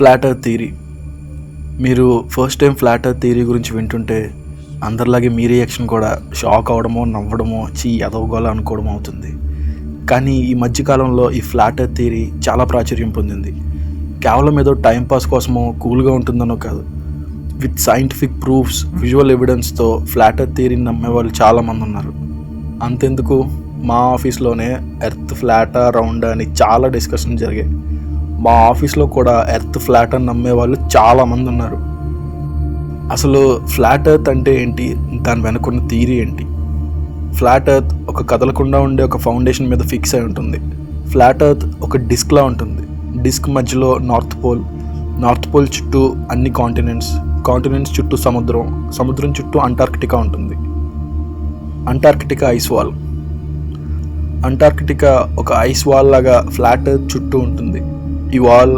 Flatter theory theory మీరు first time flat earth theory theory గురించి వింటుంటే అందరిలాగే మీ రియాక్షన్ కూడా షాక్ అవడమో నవ్వడమో చీ ఎదవగోలా అనుకోవడం అవుతుంది. కానీ ఈ మధ్యకాలంలో ఈ ఫ్లాటర్ థీరీ థియరీ చాలా ప్రాచుర్యం పొందింది. కేవలం ఏదో టైంపాస్ కోసమో కూల్గా ఉంటుందనో కాదు. విత్ సైంటిఫిక్ ప్రూఫ్స్ విజువల్ ఎవిడెన్స్తో ఫ్లాటర్ థియరీని నమ్మే వాళ్ళు చాలామంది ఉన్నారు. అంతెందుకు? మా ఆఫీస్లోనే ఎర్త్ ఫ్లాటా రౌండ్ అని చాలా డిస్కషన్ జరిగాయి. మా ఆఫీస్లో కూడా ఎర్త్ ఫ్లాట్ అని నమ్మే వాళ్ళు చాలామంది ఉన్నారు. అసలు ఫ్లాట్ ఎర్త్ అంటే ఏంటి? దాని వెనుకున్న థీరీ ఏంటి? ఫ్లాట్ ఎర్త్ ఒక కదలకుండా ఉండే ఒక ఫౌండేషన్ మీద ఫిక్స్ అయి ఉంటుంది. ఫ్లాట్ ఎర్త్ ఒక డిస్క్లా ఉంటుంది. డిస్క్ మధ్యలో నార్త్ పోల్ నార్త్ పోల్ చుట్టూ అన్ని కాంటినెంట్స్ కాంటినెంట్స్ చుట్టూ సముద్రం సముద్రం చుట్టూ అంటార్కిటికా ఉంటుంది. Antarctica ice wall. అంటార్కిటికా ఒక ఐస్ వాల్ లాగా ఫ్లాట్ ఎర్త్ చుట్టూ ఉంటుంది. ఈ వాల్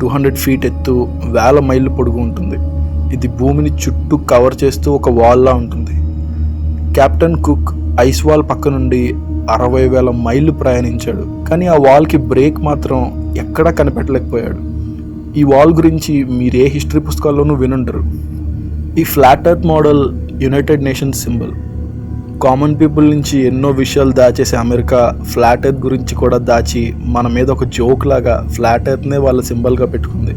టూ హండ్రెడ్ ఫీట్ ఎత్తు వేల మైళ్ళు పొడుగు ఉంటుంది. ఇది భూమిని చుట్టూ కవర్ చేస్తూ ఒక వాల్లా ఉంటుంది. కెప్టెన్ కుక్ ఐస్ వాల్ పక్క నుండి అరవై వేల మైళ్ళు ప్రయాణించాడు. కానీ ఆ వాల్కి బ్రేక్ మాత్రం ఎక్కడా కనిపెట్టలేకపోయాడు. ఈ వాల్ గురించి మీరు ఏ హిస్టరీ పుస్తకాల్లోనూ వినుండరు. ఈ flat earth model United Nations symbol common people నుంచి ఎన్నో విషయాలు దాచేసే అమెరికా ఫ్లాట్ ఎర్త్ గురించి కూడా దాచి మన మీద ఒక జోక్ లాగా ఫ్లాట్ ఎర్త్నే వాళ్ళ సింబల్గా పెట్టుకుంది.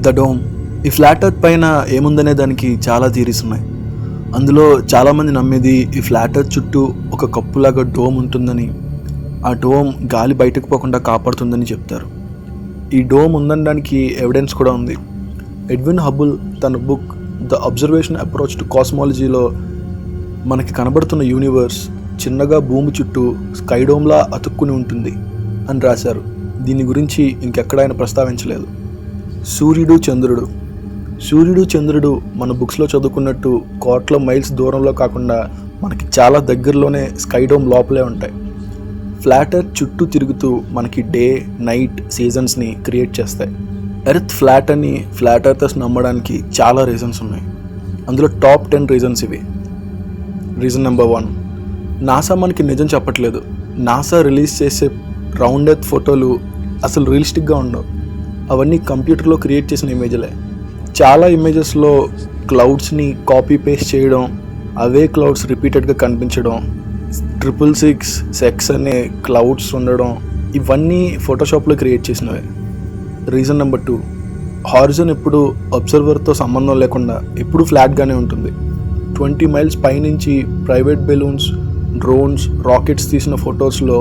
The dome. ఈ ఫ్లాట్ ఎర్త్ పైన ఏముందనే దానికి చాలా థీరీస్ ఉన్నాయి. అందులో చాలామంది నమ్మేది ఈ ఫ్లాట్ ఎర్త్ చుట్టూ ఒక కప్పులాగా డోమ్ ఉంటుందని ఆ డోమ్ గాలి బయటకు పోకుండా కాపాడుతుందని చెప్తారు. ఈ డోమ్ ఉందనడానికి ఎవిడెన్స్ కూడా ఉంది. ఎడ్విన్ హబుల్ తన book the observation approach to కాస్మాలజీలో మనకి కనబడుతున్న యూనివర్స్ చిన్నగా భూమి చుట్టూ స్కైడోమ్లా అతుక్కుని ఉంటుంది అని రాశారు. దీని గురించి ఇంకెక్కడ ఆయన ప్రస్తావించలేదు. సూర్యుడు చంద్రుడు. సూర్యుడు చంద్రుడు మన బుక్స్లో చదువుకున్నట్టు కోట్ల మైల్స్ దూరంలో కాకుండా మనకి చాలా దగ్గరలోనే స్కైడోమ్ లోపలే ఉంటాయి. ఫ్లాటర్ చుట్టూ తిరుగుతూ మనకి డే నైట్ సీజన్స్ని క్రియేట్ చేస్తాయి. ఎర్త్ ఫ్లాట్ అని ఫ్లాట్ ఎర్తర్స్ నమ్మడానికి చాలా రీజన్స్ ఉన్నాయి. అందులో టాప్ టెన్ రీజన్స్ ఇవి. రీజన్ నెంబర్ వన్ నాసా మనకి నిజం చెప్పట్లేదు. నాసా రిలీజ్ చేసే రౌండ్ ఎర్త్ ఫోటోలు అసలు రియలిస్టిక్గా ఉండవు. అవన్నీ కంప్యూటర్లో క్రియేట్ చేసిన ఇమేజ్లే చాలా ఇమేజెస్లో క్లౌడ్స్ని కాపీ పేస్ట్ చేయడం అవే క్లౌడ్స్ రిపీటెడ్గా కనిపించడం ట్రిపుల్ సిక్స్ సెక్స్ అనే క్లౌడ్స్ ఉండడం ఇవన్నీ ఫోటోషాప్లో క్రియేట్ చేసినవే. రీజన్ నెంబర్ టూ హారిజన్ ఎప్పుడు అబ్జర్వర్తో సంబంధం లేకుండా ఎప్పుడు ఫ్లాట్గానే ఉంటుంది. ట్వంటీ మైల్స్ పైనుంచి ప్రైవేట్ బెలూన్స్ డ్రోన్స్ రాకెట్స్ తీసిన ఫొటోస్లో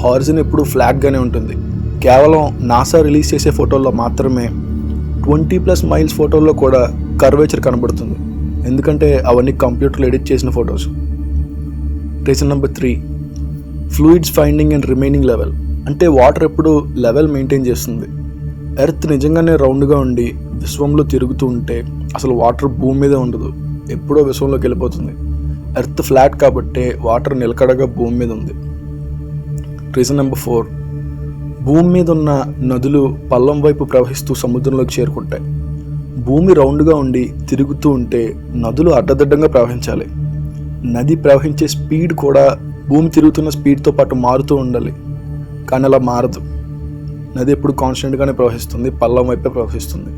హారిజన్ ఎప్పుడు ఫ్లాట్గానే ఉంటుంది. కేవలం నాసా రిలీజ్ చేసే ఫోటోల్లో మాత్రమే ట్వంటీ ప్లస్ మైల్స్ ఫోటోల్లో కూడా కర్వేచర్ కనబడుతుంది. ఎందుకంటే అవన్నీ కంప్యూటర్లో ఎడిట్ చేసిన photos. Reason number three fluids finding and remaining level. అంటే వాటర్ ఎప్పుడు లెవెల్ మెయింటైన్ చేస్తుంది. ఎర్త్ నిజంగానే రౌండ్గా ఉండి విశ్వంలో తిరుగుతూ ఉంటే అసలు వాటర్ భూమి మీదే ఉండదు. ఎప్పుడో విశ్వంలోకి వెళ్ళిపోతుంది. ఎర్త్ ఫ్లాట్ కాబట్టే వాటర్ నిలకడగా భూమి మీద ఉంది. Reason number four. భూమి మీద ఉన్న నదులు పల్లం వైపు ప్రవహిస్తూ సముద్రంలోకి చేరుకుంటాయి. భూమి రౌండ్గా ఉండి తిరుగుతూ ఉంటే నదులు అడ్డదిడ్డంగా ప్రవహించాలి. నది ప్రవహించే స్పీడ్ కూడా భూమి తిరుగుతున్న స్పీడ్తో పాటు మారుతూ ఉండాలి. కానీ అలా మారదు. నది ఎప్పుడు కాన్స్టెంట్గానే ప్రవహిస్తుంది పల్లం వైపే ప్రవహిస్తుంది.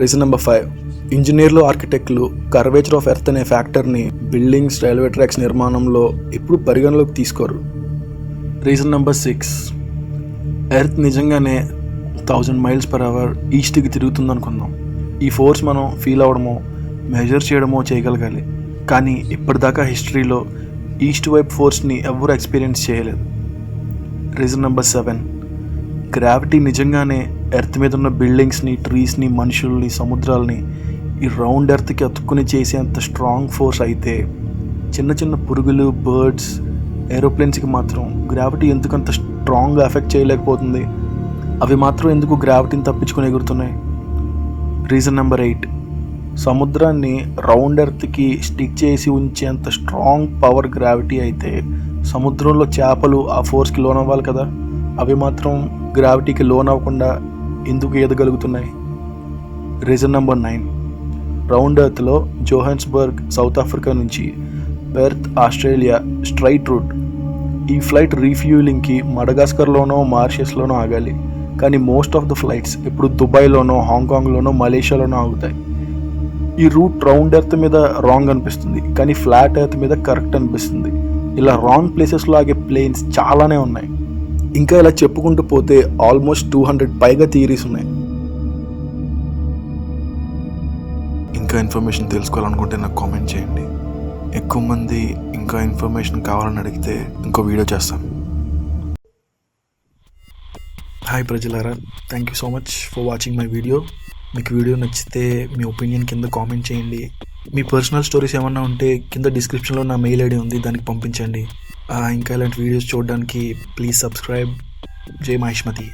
Reason number five. ఇంజనీర్లు ఆర్కిటెక్ట్లు కర్వేచర్ ఆఫ్ ఎర్త్ అనే ఫ్యాక్టర్ని బిల్డింగ్స్ రైల్వే ట్రాక్స్ నిర్మాణంలో ఎప్పుడు పరిగణలోకి తీసుకోరు. Reason number six. ఎర్త్ నిజంగానే థౌజండ్ మైల్స్ పర్ అవర్ ఈస్ట్కి తిరుగుతుంది అనుకుందాం ఈ ఫోర్స్ మనం ఫీల్ అవ్వడమో మెజర్ చేయడమో చేయగలగాలి. కానీ ఇప్పటిదాకా హిస్టరీలో ఈస్ట్ వైపు ఫోర్స్ని ఎవరు ఎక్స్పీరియన్స్ చేయలేదు. Reason number seven. గ్రావిటీ నిజంగానే ఎర్త్ మీద ఉన్న బిల్డింగ్స్ని ట్రీస్ని మనుషుల్ని సముద్రాల్ని ఈ రౌండ్ ఎర్త్కి అతుక్కుని చేసేంత స్ట్రాంగ్ ఫోర్స్ అయితే చిన్న చిన్న పురుగులు బర్డ్స్ ఏరోప్లేన్స్కి మాత్రం గ్రావిటీ ఎందుకంత స్ట్రాంగ్గా ఎఫెక్ట్ చేయలేకపోతుంది. అవి మాత్రం ఎందుకు గ్రావిటీని తప్పించుకొని ఎగురుతున్నాయి? రీజన్ నెంబర్ ఎయిట్ సముద్రాన్ని రౌండ్ ఎర్త్కి స్టిక్ చేసి ఉంచేంత స్ట్రాంగ్ పవర్ గ్రావిటీ అయితే సముద్రంలో చేపలు ఆ ఫోర్స్కి లోన్ అవ్వాలి కదా? అవి మాత్రం గ్రావిటీకి లోన్ అవ్వకుండా ఎందుకు ఎదగలుగుతున్నాయి? రీజన్ నెంబర్ నైన్ రౌండ్ ఎర్త్లో జోహన్స్బర్గ్ సౌత్ ఆఫ్రికా నుంచి పెర్త్ ఆస్ట్రేలియా స్ట్రైట్ రూట్. ఈ ఫ్లైట్ రీఫ్యూలింగ్కి మడగాస్కర్లోనో మార్షియస్లోనో ఆగాలి. కానీ మోస్ట్ ఆఫ్ ద ఫ్లైట్స్ ఇప్పుడు దుబాయ్లోనో హాంకాంగ్లోనో మలేషియాలోనో ఆగుతాయి. ఈ రూట్ రౌండ్ ఎర్త్ మీద రాంగ్ అనిపిస్తుంది. కానీ ఫ్లాట్ ఎర్త్ మీద కరెక్ట్ అనిపిస్తుంది. ఇలా రాంగ్ ప్లేసెస్లో ఆగే ప్లేన్స్ చాలానే ఉన్నాయి. ఇంకా ఇలా చెప్పుకుంటూ పోతే ఆల్మోస్ట్ టూ హండ్రెడ్ పైగా థియరీస్ ఉన్నాయి. ఇంకా ఇన్ఫర్మేషన్ తెలుసుకోవాలనుకుంటే నాకు కామెంట్ చేయండి. ఎక్కువ మంది ఇంకా ఇన్ఫర్మేషన్ కావాలని అడిగితే ఇంకో వీడియో చేస్తాను. హాయ్ ప్రజలారా thank you so much for watching my video మీకు వీడియో నచ్చితే మీ ఒపీనియన్ కింద కామెంట్ చేయండి. మీ పర్సనల్ స్టోరీస్ ఏమన్నా ఉంటే కింద డిస్క్రిప్షన్లో నా మెయిల్ ఐడి ఉంది దానికి పంపించండి. ఇంకా ఇలాంటి వీడియోస్ చూడడానికి ప్లీజ్ సబ్స్క్రైబ్ జై మహిష్మతి